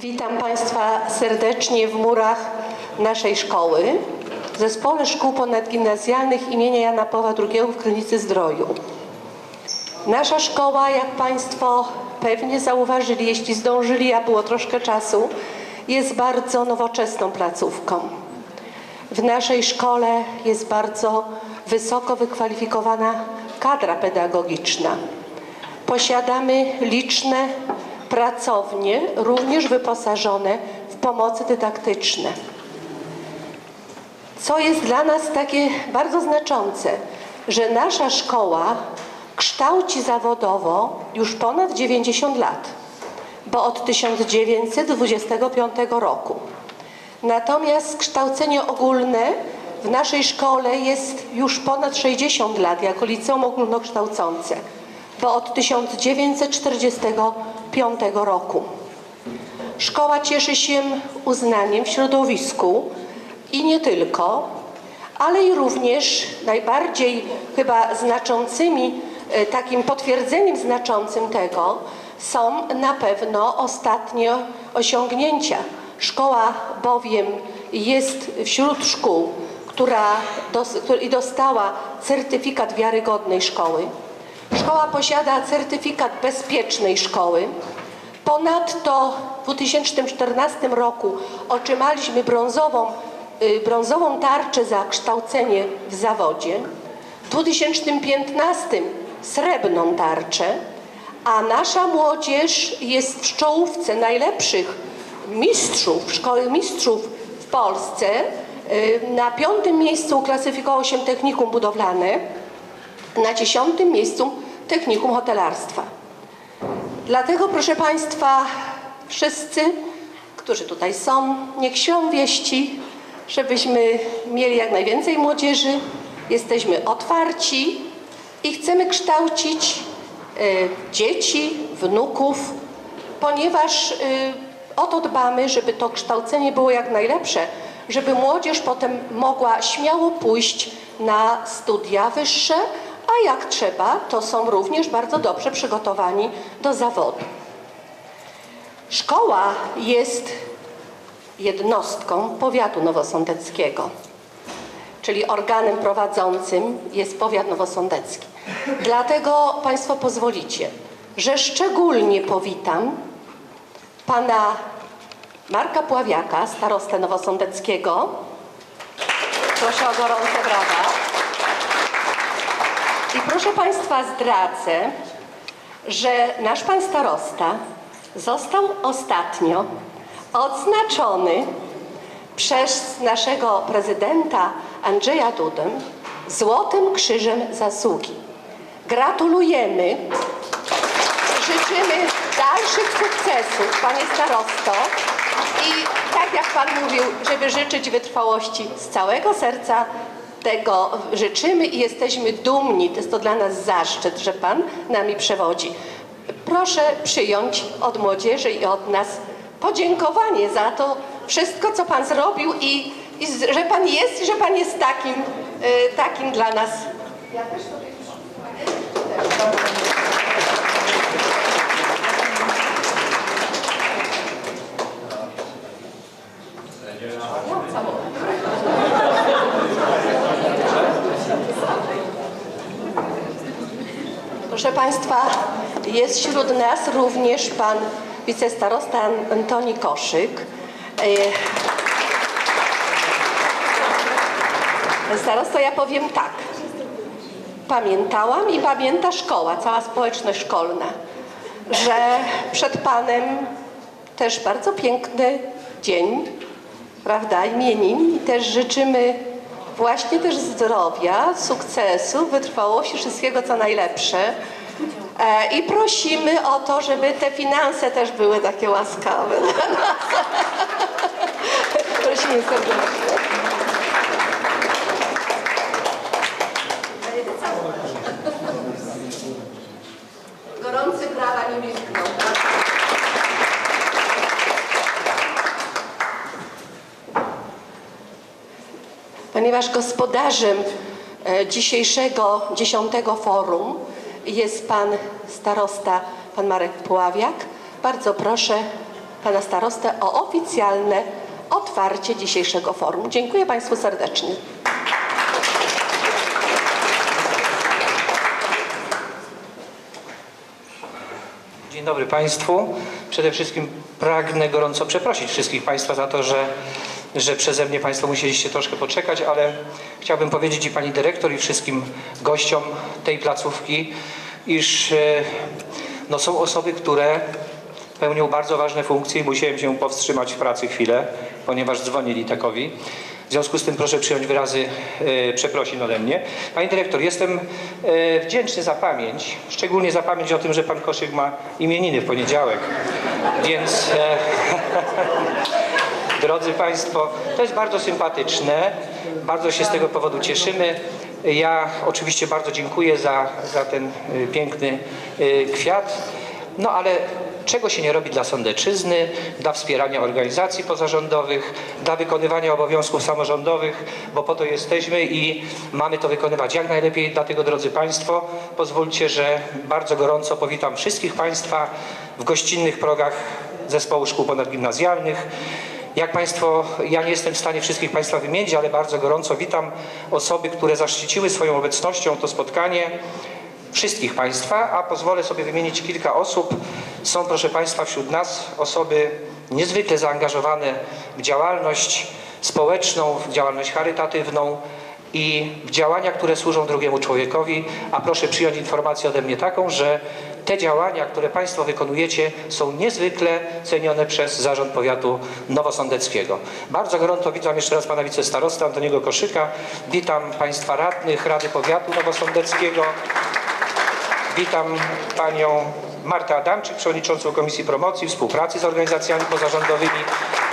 Witam Państwa serdecznie w murach naszej szkoły, w Zespole Szkół Ponadgimnazjalnych imienia Jana Pawła II w Krynicy Zdroju. Nasza szkoła, jak Państwo pewnie zauważyli, jeśli zdążyli, a było troszkę czasu, jest bardzo nowoczesną placówką. W naszej szkole jest bardzo wysoko wykwalifikowana kadra pedagogiczna. Posiadamy liczne pracownie, również wyposażone w pomocy dydaktyczne. Co jest dla nas takie bardzo znaczące, że nasza szkoła kształci zawodowo już ponad 90 lat, bo od 1925 roku. Natomiast kształcenie ogólne w naszej szkole jest już ponad 60 lat jako liceum ogólnokształcące, bo od 1945 roku. Szkoła cieszy się uznaniem w środowisku i nie tylko, ale i również najbardziej chyba znaczącymi, e, takim potwierdzeniem znaczącym tego są na pewno ostatnie osiągnięcia. Szkoła bowiem jest wśród szkół, która i dostała certyfikat wiarygodnej szkoły. Szkoła posiada certyfikat bezpiecznej szkoły. Ponadto w 2014 roku otrzymaliśmy brązową, y, brązową tarczę za kształcenie w zawodzie. W 2015 srebrną tarczę, a nasza młodzież jest w czołówce najlepszych mistrzów, szkoły mistrzów w Polsce. Y, Na piątym miejscu uklasyfikowało się technikum budowlane, na dziesiątym miejscu technikum hotelarstwa. Dlatego, proszę Państwa, wszyscy, którzy tutaj są, niech ślą wieści, żebyśmy mieli jak najwięcej młodzieży. Jesteśmy otwarci i chcemy kształcić e, dzieci, wnuków, ponieważ e, o to dbamy, żeby to kształcenie było jak najlepsze, żeby młodzież potem mogła śmiało pójść na studia wyższe, a jak trzeba, to są również bardzo dobrze przygotowani do zawodu. Szkoła jest jednostką powiatu nowosądeckiego, czyli organem prowadzącym jest powiat nowosądecki. Dlatego Państwo pozwolicie, że szczególnie powitam pana Marka Pławiaka, starostę nowosądeckiego. Proszę o gorące brawa. I proszę Państwa, zdradzę, że nasz pan starosta został ostatnio odznaczony przez naszego prezydenta Andrzeja Dudę Złotym Krzyżem Zasługi. Gratulujemy, życzymy dalszych sukcesów, panie starosto. I tak jak pan mówił, żeby życzyć wytrwałości z całego serca, tego życzymy i jesteśmy dumni. To jest to dla nas zaszczyt, że pan nami przewodzi. Proszę przyjąć od młodzieży i od nas podziękowanie za to wszystko, co pan zrobił i, i że pan jest, i że pan jest takim, y, takim dla nas. Ja też Proszę Państwa, jest wśród nas również pan wicestarosta An- Antoni Koszyk. E, Starosto, ja powiem tak. Pamiętałam i pamięta szkoła, cała społeczność szkolna, że przed Panem też bardzo piękny dzień, prawda, imienin i też życzymy właśnie też zdrowia, sukcesu, wytrwałości, wszystkiego co najlepsze. E, I prosimy o to, żeby te finanse też były takie łaskawe dla nas. Prosimy serdecznie. Gorący brawa nie milkną. Ponieważ gospodarzem e, dzisiejszego dziesiątego forum jest pan starosta, pan Marek Puławiak, bardzo proszę pana starostę o oficjalne otwarcie dzisiejszego forum. Dziękuję Państwu serdecznie. Dzień dobry Państwu. Przede wszystkim pragnę gorąco przeprosić wszystkich Państwa za to, że, że przeze mnie Państwo musieliście troszkę poczekać, ale chciałbym powiedzieć i Pani Dyrektor i wszystkim gościom tej placówki, iż e, no, są osoby, które pełnią bardzo ważne funkcje i musiałem się powstrzymać w pracy chwilę, ponieważ dzwonili takowi. W związku z tym proszę przyjąć wyrazy e, przeprosin ode mnie. Pani dyrektor, jestem e, wdzięczny za pamięć, szczególnie za pamięć o tym, że pan Koszyk ma imieniny w poniedziałek. Więc drodzy Państwo, to jest bardzo sympatyczne, bardzo się z tego powodu cieszymy. Ja oczywiście bardzo dziękuję za, za ten y, piękny y, kwiat, no ale czego się nie robi dla Sądeczyzny, dla wspierania organizacji pozarządowych, dla wykonywania obowiązków samorządowych, bo po to jesteśmy i mamy to wykonywać jak najlepiej. Dlatego, drodzy Państwo, pozwólcie, że bardzo gorąco powitam wszystkich Państwa w gościnnych progach Zespołu Szkół Ponadgimnazjalnych. Jak Państwo, ja nie jestem w stanie wszystkich Państwa wymienić, ale bardzo gorąco witam osoby, które zaszczyciły swoją obecnością to spotkanie wszystkich Państwa, a pozwolę sobie wymienić kilka osób. Są, proszę Państwa, wśród nas osoby niezwykle zaangażowane w działalność społeczną, w działalność charytatywną i w działania, które służą drugiemu człowiekowi, a proszę przyjąć informację ode mnie taką, że te działania, które Państwo wykonujecie, są niezwykle cenione przez Zarząd Powiatu Nowosądeckiego. Bardzo gorąco witam jeszcze raz Pana Wicestarostę Antoniego Koszyka, witam Państwa radnych Rady Powiatu Nowosądeckiego, Witam panią Martę Adamczyk, przewodniczącą Komisji Promocji, Współpracy z organizacjami pozarządowymi.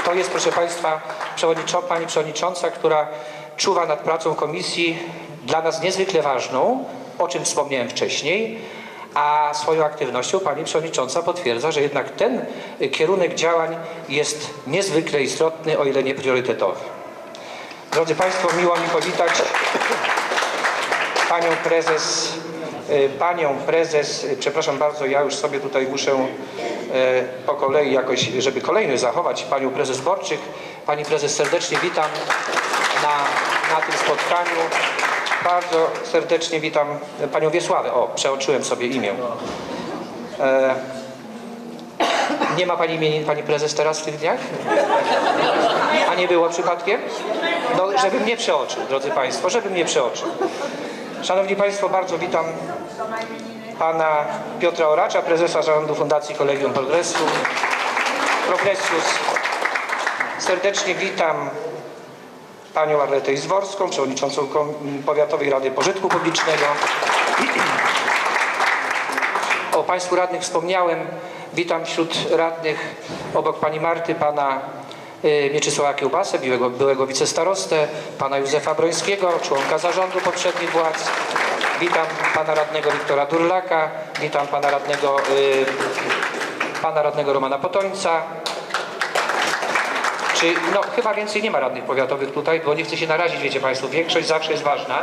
To jest, proszę Państwa, przewodniczą, pani przewodnicząca, która czuwa nad pracą komisji dla nas niezwykle ważną, o czym wspomniałem wcześniej, a swoją aktywnością pani przewodnicząca potwierdza, że jednak ten y, kierunek działań jest niezwykle istotny, o ile nie priorytetowy. Drodzy Państwo, miło mi powitać panią prezes, e, panią prezes, przepraszam bardzo, ja już sobie tutaj muszę e, po kolei jakoś, żeby kolejność zachować, panią prezes Borczyk. Pani prezes serdecznie witam na, na tym spotkaniu. Bardzo serdecznie witam panią Wiesławę. O, przeoczyłem sobie imię. E, nie ma pani imienin, pani prezes teraz w tych dniach? A nie było przypadkiem? No, żebym nie przeoczył, drodzy Państwo, żebym nie przeoczył. Szanowni Państwo, bardzo witam pana Piotra Oracza, prezesa zarządu Fundacji Kolegium Progresu. Progressius. Serdecznie witam panią Arletę Izworską, przewodniczącą Powiatowej Rady Pożytku Publicznego. O Państwu radnych wspomniałem. Witam wśród radnych obok Pani Marty, Pana y, Mieczysława Kiełbasę, byłego, byłego wicestarostę, Pana Józefa Brońskiego, członka zarządu poprzednich władz. Witam Pana radnego Wiktora Durlaka, witam Pana radnego, y, Pana radnego Romana Potońca, czy, no chyba więcej nie ma radnych powiatowych tutaj, bo nie chcę się narazić, wiecie Państwo, większość zawsze jest ważna,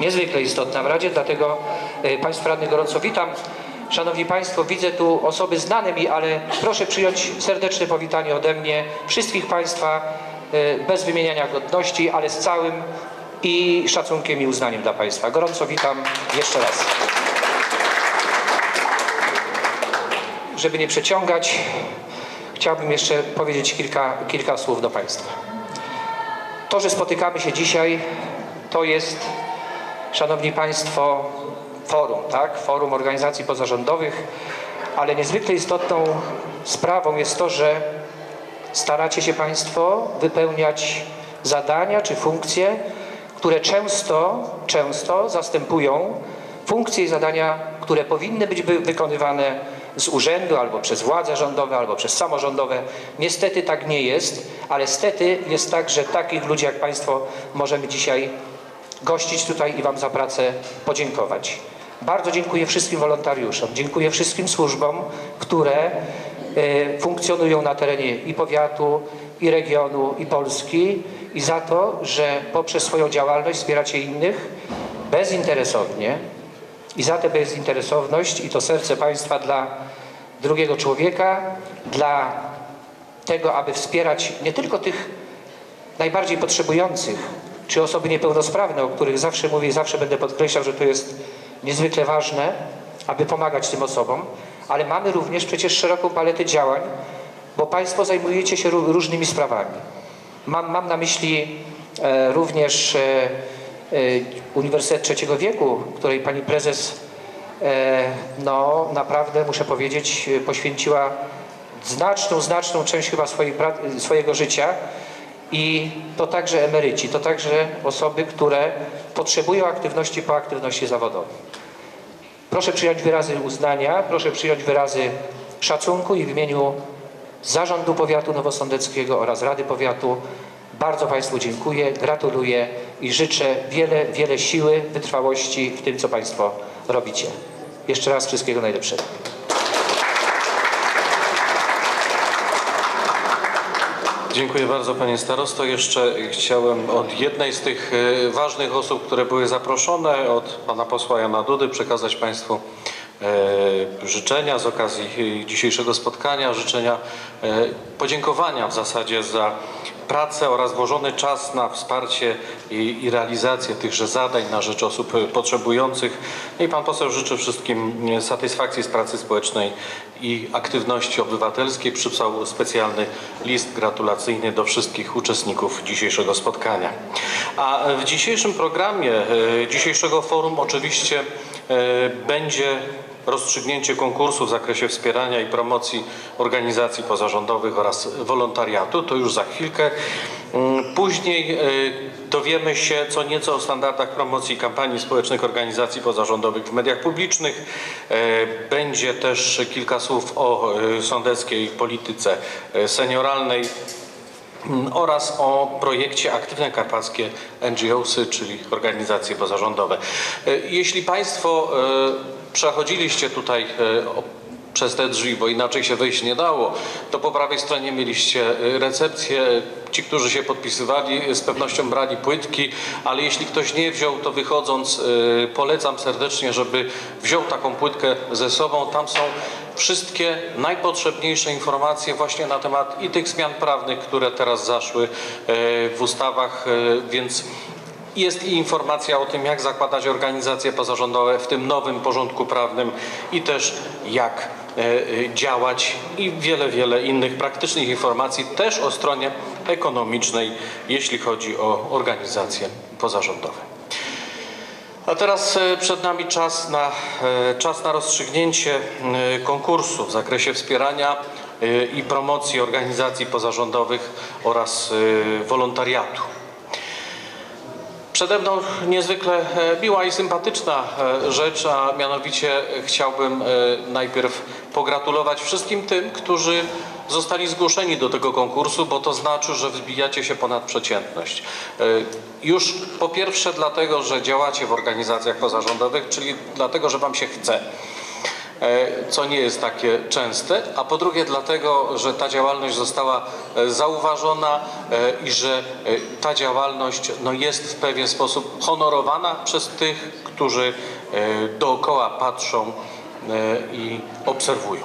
niezwykle istotna w Radzie, dlatego e, Państwa radnych gorąco witam. Szanowni Państwo, widzę tu osoby znane mi, ale proszę przyjąć serdeczne powitanie ode mnie wszystkich Państwa e, bez wymieniania godności, ale z całym i szacunkiem i uznaniem dla Państwa. Gorąco witam jeszcze raz. Żeby nie przeciągać, chciałbym jeszcze powiedzieć kilka, kilka słów do Państwa. To, że spotykamy się dzisiaj, to jest, Szanowni Państwo, forum, tak? Forum organizacji pozarządowych, ale niezwykle istotną sprawą jest to, że staracie się Państwo wypełniać zadania czy funkcje, które często, często zastępują funkcje i zadania, które powinny być wy- wykonywane z urzędu albo przez władze rządowe, albo przez samorządowe. Niestety tak nie jest, ale stety jest tak, że takich ludzi jak Państwo możemy dzisiaj gościć tutaj i Wam za pracę podziękować. Bardzo dziękuję wszystkim wolontariuszom, dziękuję wszystkim służbom, które e, funkcjonują na terenie i powiatu, i regionu, i Polski i za to, że poprzez swoją działalność wspieracie innych bezinteresownie i za tę bezinteresowność i to serce Państwa dla drugiego człowieka, dla tego, aby wspierać nie tylko tych najbardziej potrzebujących, czy osoby niepełnosprawne, o których zawsze mówię i zawsze będę podkreślał, że to jest niezwykle ważne, aby pomagać tym osobom, ale mamy również przecież szeroką paletę działań, bo Państwo zajmujecie się ró- różnymi sprawami. Mam, mam na myśli e, również e, Uniwersytet Trzeciego Wieku, której Pani Prezes e, no naprawdę, muszę powiedzieć, e, poświęciła znaczną, znaczną część chyba swojej, swojego życia i to także emeryci, to także osoby, które potrzebują aktywności po aktywności zawodowej. Proszę przyjąć wyrazy uznania, proszę przyjąć wyrazy szacunku i w imieniu Zarządu Powiatu Nowosądeckiego oraz Rady Powiatu bardzo Państwu dziękuję, gratuluję i życzę wiele, wiele siły, wytrwałości w tym, co Państwo robicie. Jeszcze raz wszystkiego najlepszego. Dziękuję bardzo panie starosto. Jeszcze chciałem od jednej z tych e, ważnych osób, które były zaproszone, od pana posła Jana Dudy przekazać państwu e, życzenia z okazji dzisiejszego spotkania, życzenia e, podziękowania w zasadzie za pracę oraz włożony czas na wsparcie i, i realizację tychże zadań na rzecz osób e, potrzebujących. No I pan poseł życzy wszystkim e, satysfakcji z pracy społecznej i aktywności obywatelskiej. Przypsał specjalny list gratulacyjny do wszystkich uczestników dzisiejszego spotkania. A w dzisiejszym programie e, dzisiejszego forum oczywiście e, będzie rozstrzygnięcie konkursu w zakresie wspierania i promocji organizacji pozarządowych oraz wolontariatu. To już za chwilkę. Mm, Później e, dowiemy się co nieco o standardach promocji kampanii społecznych organizacji pozarządowych w mediach publicznych. E, Będzie też kilka słów o e, sądeckiej polityce senioralnej mm, oraz o projekcie Aktywne Karpackie NGOsy, czyli organizacje pozarządowe. Jeśli Państwo przechodziliście tutaj e, przez te drzwi, bo inaczej się wejść nie dało, to po prawej stronie mieliście e, recepcję. Ci, którzy się podpisywali, z pewnością brali płytki, ale jeśli ktoś nie wziął, to wychodząc e, polecam serdecznie, żeby wziął taką płytkę ze sobą. Tam są wszystkie najpotrzebniejsze informacje właśnie na temat i tych zmian prawnych, które teraz zaszły e, w ustawach, e, więc jest i informacja o tym, jak zakładać organizacje pozarządowe w tym nowym porządku prawnym i też jak e, e, działać i wiele, wiele innych praktycznych informacji też o stronie ekonomicznej, jeśli chodzi o organizacje pozarządowe. A teraz e, przed nami czas na, czas na rozstrzygnięcie konkursu w zakresie wspierania i promocji organizacji pozarządowych oraz wolontariatu. Przede mną niezwykle e, miła i sympatyczna e, rzecz, a mianowicie chciałbym e, najpierw pogratulować wszystkim tym, którzy zostali zgłoszeni do tego konkursu, bo to znaczy, że wzbijacie się ponad przeciętność. E, Już po pierwsze dlatego, że działacie w organizacjach pozarządowych, czyli dlatego, że Wam się chce e, co nie jest takie częste, a po drugie dlatego, że ta działalność została e, zauważona e, i że e, ta działalność no, jest w pewien sposób honorowana przez tych, którzy e, dookoła patrzą e, i obserwują.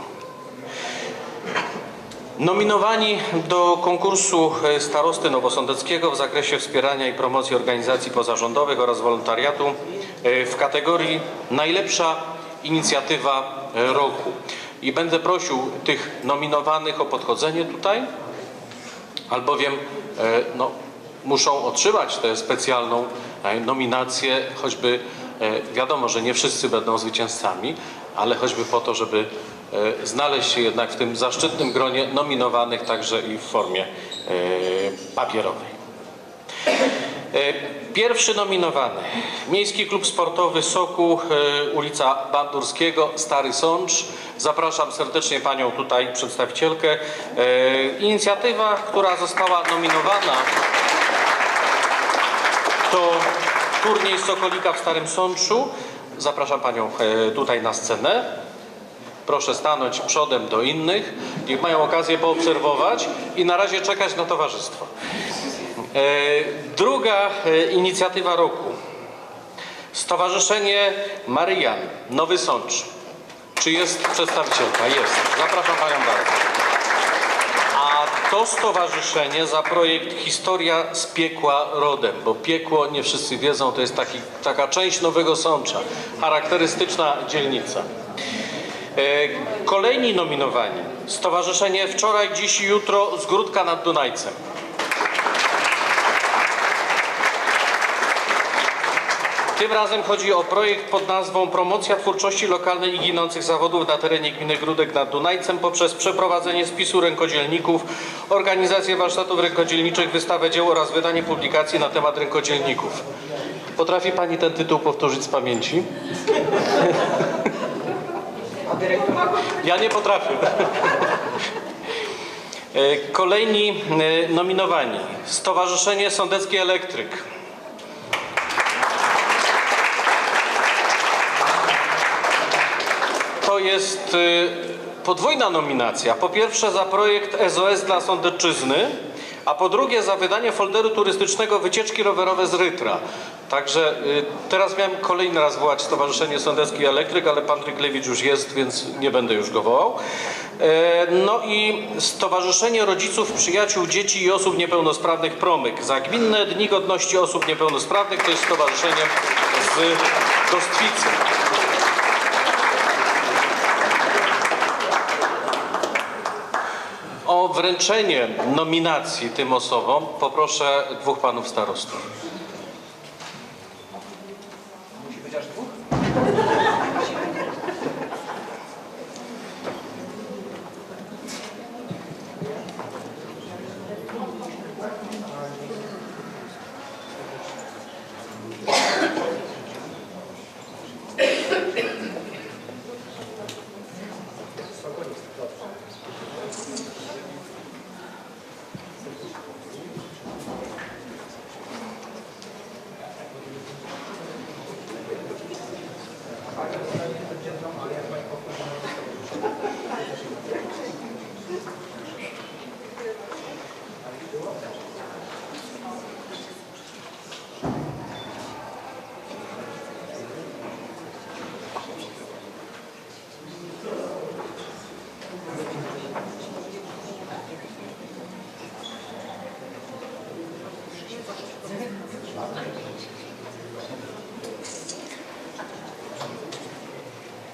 Nominowani do konkursu e, starosty nowosądeckiego w zakresie wspierania i promocji organizacji pozarządowych oraz wolontariatu e, w kategorii najlepsza inicjatywa roku. I będę prosił tych nominowanych o podchodzenie tutaj, albowiem e, no, muszą otrzymać tę specjalną e, nominację, choćby e, wiadomo, że nie wszyscy będą zwycięzcami, ale choćby po to, żeby znaleźć się jednak w tym zaszczytnym gronie nominowanych także i w formie papierowej. E, Pierwszy nominowany Miejski Klub Sportowy Sokół, e, ulica Bandurskiego, Stary Sącz. Zapraszam serdecznie panią tutaj, przedstawicielkę. E, Inicjatywa, która została nominowana to turniej Sokolika w Starym Sączu. Zapraszam panią tutaj na scenę. Proszę stanąć przodem do innych, niech mają okazję poobserwować i na razie czekać na towarzystwo. E, Druga e, inicjatywa roku. Stowarzyszenie Maryjan, Nowy Sącz. Czy jest przedstawicielka? Jest. Zapraszam Panią bardzo. A to to stowarzyszenie za projekt Historia z piekła rodem, bo piekło, nie wszyscy wiedzą, to jest taki, taka część Nowego Sącza, charakterystyczna dzielnica. E, Kolejni nominowani. Stowarzyszenie Wczoraj, Dziś i Jutro z Gródka nad Dunajcem. Tym razem chodzi o projekt pod nazwą Promocja twórczości lokalnej i ginących zawodów na terenie gminy Grudek nad Dunajcem poprzez przeprowadzenie spisu rękodzielników, organizację warsztatów rękodzielniczych, wystawę dzieł oraz wydanie publikacji na temat rękodzielników. Potrafi Pani ten tytuł powtórzyć z pamięci? Ja nie potrafię. E, Kolejni e, nominowani. Stowarzyszenie Sądecki Elektryk. To jest y, podwójna nominacja. Po pierwsze za projekt SOS dla Sądecczyzny, a po drugie za wydanie folderu turystycznego Wycieczki rowerowe z Rytra. Także y, teraz miałem kolejny raz wołać Stowarzyszenie Sądecki Elektryk, ale pan Ryglewicz już jest, więc nie będę już go wołał. E, No i Stowarzyszenie Rodziców, Przyjaciół, Dzieci i Osób Niepełnosprawnych Promyk. Za Gminne Dni Godności Osób Niepełnosprawnych to jest stowarzyszenie z Gostwicy. O wręczenie nominacji tym osobom poproszę dwóch panów starostów.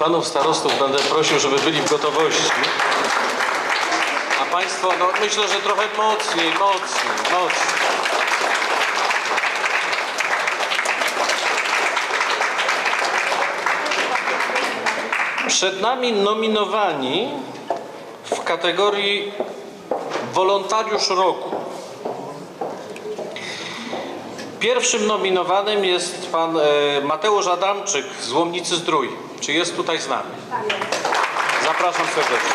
Panów starostów będę prosił, żeby byli w gotowości. A Państwo, no myślę, że trochę mocniej, mocniej, mocniej. Przed nami nominowani w kategorii wolontariusz roku. Pierwszym nominowanym jest pan e, Mateusz Adamczyk z Łomnicy Zdrój. Czy jest tutaj z nami? Zapraszam serdecznie.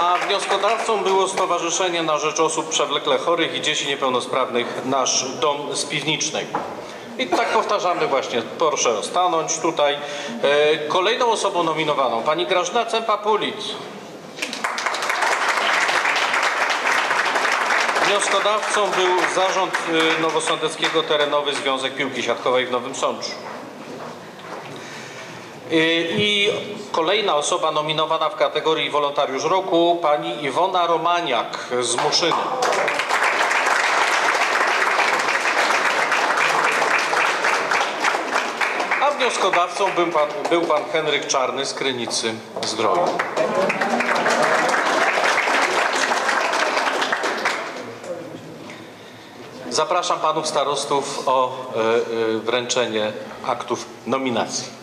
A wnioskodawcą było Stowarzyszenie na Rzecz Osób Przewlekle Chorych i Dzieci Niepełnosprawnych Nasz Dom z Piwnicznej. I tak powtarzamy właśnie, proszę stanąć tutaj. E, Kolejną osobą nominowaną, pani Grażyna Cempa-Pulic. Wnioskodawcą był Zarząd y, Nowosądeckiego Terenowy Związek Piłki Siatkowej w Nowym Sączu. Y, I kolejna osoba nominowana w kategorii Wolontariusz Roku, pani Iwona Romaniak z Muszyny. A wnioskodawcą był pan, był pan Henryk Czarny z Krynicy Zdroju. Zapraszam panów starostów o e, e, wręczenie aktów nominacji.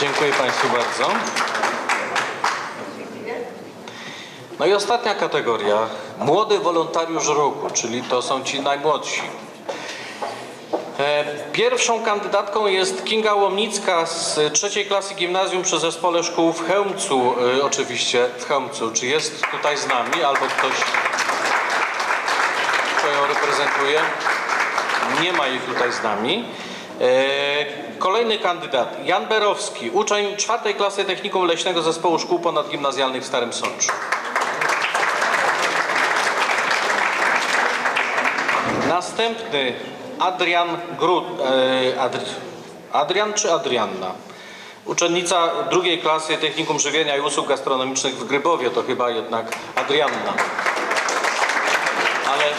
Dziękuję Państwu bardzo. No i ostatnia kategoria. Młody wolontariusz roku, czyli to są ci najmłodsi. E, Pierwszą kandydatką jest Kinga Łomnicka z trzeciej klasy gimnazjum przy zespole szkół w Chełmcu, e, oczywiście w Chełmcu. Czy jest tutaj z nami albo ktoś, kto ją reprezentuje? Nie ma jej tutaj z nami. E, Kolejny kandydat, Jan Berowski, uczeń czwartej klasy technikum leśnego zespołu szkół ponadgimnazjalnych w Starym Sączu. Następny Adrian Grut. E, Adri, Adrian czy Adrianna? Uczennica drugiej klasy Technikum Żywienia i Usług Gastronomicznych w Grybowie, to chyba jednak Adrianna. Ale e,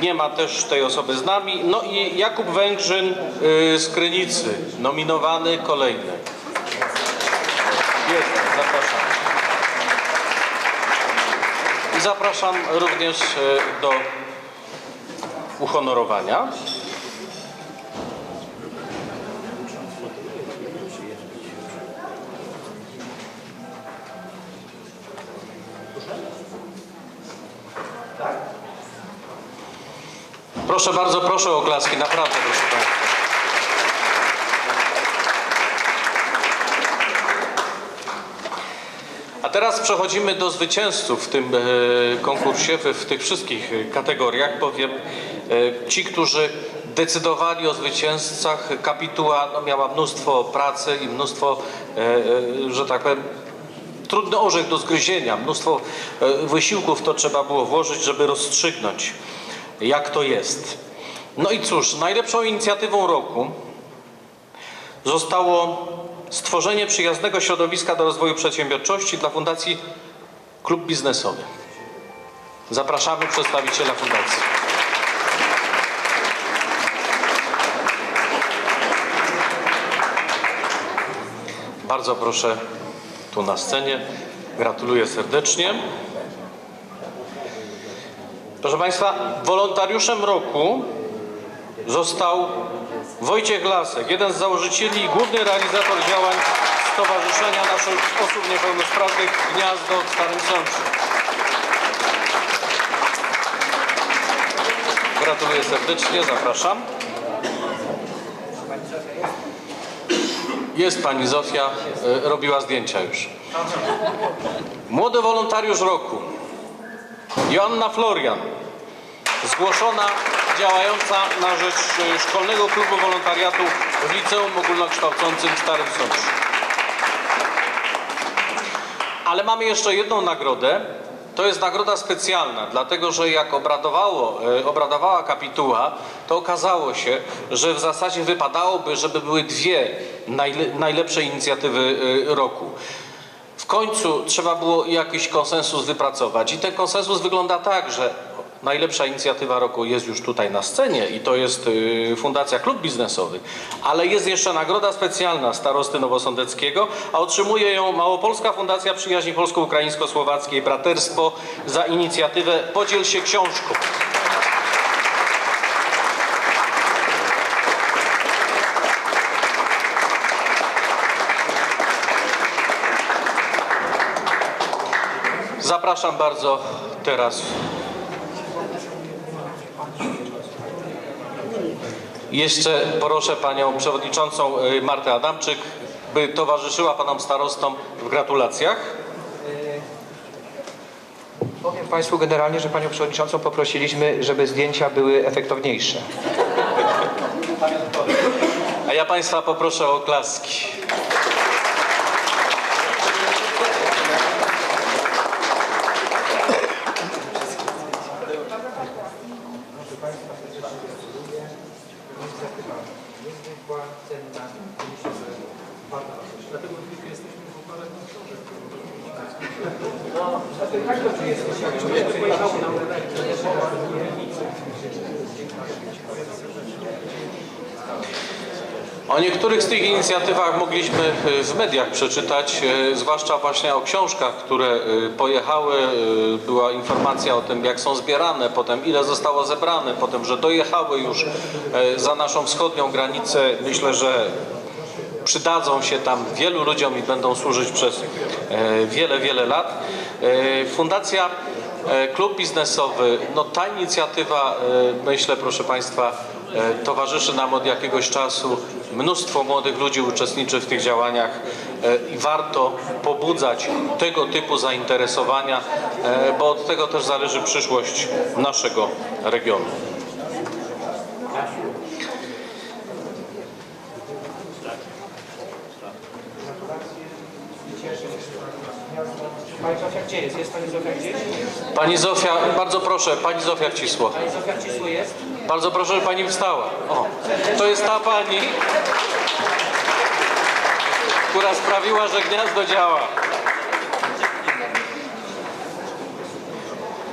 nie ma też tej osoby z nami. No i Jakub Węgrzyn y, z Krynicy, nominowany kolejny. Jest, zapraszam. I zapraszam również e, do uhonorowania. Proszę bardzo, proszę o oklaski, naprawdę proszę Państwa. Teraz przechodzimy do zwycięzców w tym e, konkursie, w, tych wszystkich e, kategoriach, bowiem e, ci, którzy decydowali o zwycięzcach, kapituła no, miała mnóstwo pracy i mnóstwo, że tak powiem, trudny orzech do zgryzienia, mnóstwo wysiłków to trzeba było włożyć, żeby rozstrzygnąć, jak to jest. No i cóż, najlepszą inicjatywą roku zostało stworzenie przyjaznego środowiska do rozwoju przedsiębiorczości dla Fundacji Klub Biznesowy. Zapraszamy przedstawiciela fundacji. Bardzo proszę tu na scenie. Gratuluję serdecznie. Proszę Państwa, wolontariuszem roku został Wojciech Lasek, jeden z założycieli i główny realizator działań Stowarzyszenia Naszych Osób Niepełnosprawnych Gniazdo w Starym Sączu. Gratuluję serdecznie, zapraszam. Jest pani Zofia, e, robiła zdjęcia już. Młody wolontariusz roku. Joanna Florian, zgłoszona działająca na rzecz e, Szkolnego Klubu Wolontariatu w Liceum Ogólnokształcącym w Starym Sączu. Ale mamy jeszcze jedną nagrodę. To jest nagroda specjalna, dlatego że jak obradowało, e, obradowała kapituła, to okazało się, że w zasadzie wypadałoby, żeby były dwie najle, najlepsze inicjatywy e, roku. W końcu trzeba było jakiś konsensus wypracować i ten konsensus wygląda tak, że najlepsza inicjatywa roku jest już tutaj na scenie i to jest y, Fundacja Klub Biznesowy, ale jest jeszcze nagroda specjalna starosty Nowosądeckiego, a otrzymuje ją Małopolska Fundacja Przyjaźni Polsko-Ukraińsko-Słowackiej Braterstwo za inicjatywę Podziel się książką. Zapraszam bardzo teraz. Jeszcze proszę panią przewodniczącą y, Martę Adamczyk, by towarzyszyła panom starostom w gratulacjach. Powiem Państwu generalnie, że Panią Przewodniczącą poprosiliśmy, żeby zdjęcia były efektowniejsze. A ja państwa poproszę o oklaski. O niektórych z tych inicjatywach mogliśmy e, w mediach przeczytać, e, zwłaszcza właśnie o książkach, które e, pojechały. Była informacja o tym, jak są zbierane, potem ile zostało zebrane, potem, że dojechały już za naszą wschodnią granicę. Myślę, że przydadzą się tam wielu ludziom i będą służyć przez e, wiele, wiele lat. E, Fundacja e, Klub Biznesowy, no ta inicjatywa, myślę, proszę Państwa, towarzyszy nam od jakiegoś czasu. Mnóstwo młodych ludzi uczestniczy w tych działaniach i warto pobudzać tego typu zainteresowania, bo od tego też zależy przyszłość naszego regionu. Gdzie jest? Jest Pani Zofia gdzieś? Pani Zofia, bardzo proszę, Pani Zofia Wcisło. Pani Zofia Cisło jest? Bardzo proszę, żeby Pani wstała. O, to jest ta Pani, która sprawiła, że gniazdo działa.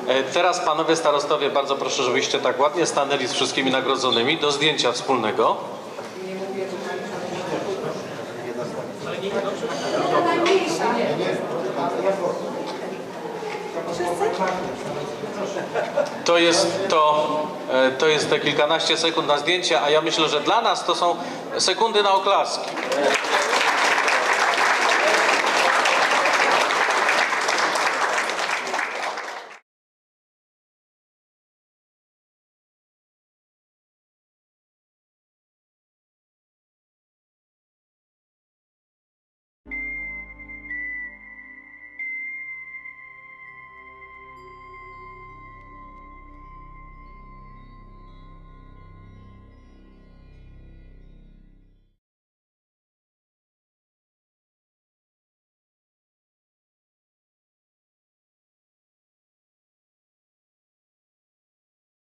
E, Teraz panowie starostowie, bardzo proszę, żebyście tak ładnie stanęli z wszystkimi nagrodzonymi do zdjęcia wspólnego. To jest to, e, to jest te kilkanaście sekund na zdjęcie, a ja myślę, że dla nas to są sekundy na oklaski.